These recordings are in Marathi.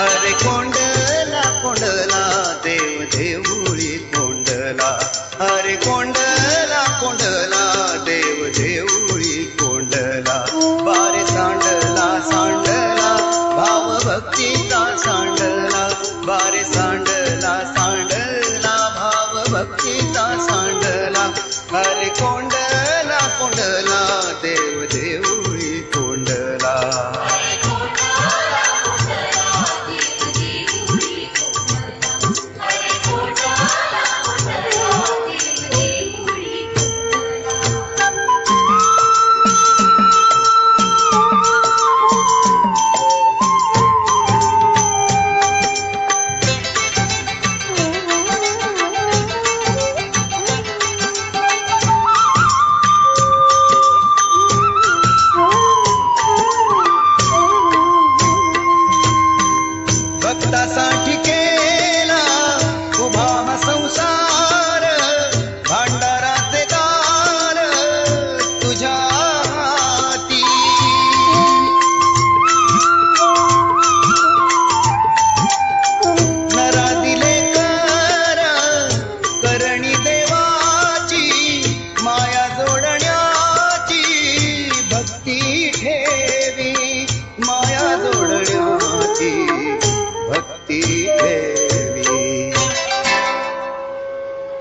अरे कोंडला कोंडला देव देऊळी कोंडला. अरे कोंडला कोंडला देव देऊळी कोंडला. बारे सांडला सांडला भाव भक्तीचा सांडला. बारे सांडला सांडला भाव भक्तीचा सांडला. अरे कोंड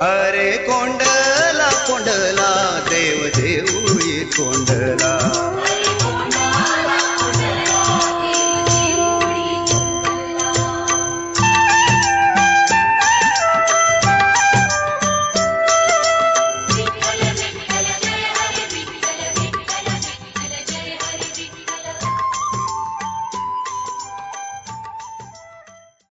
अरे कोंडला कोंडला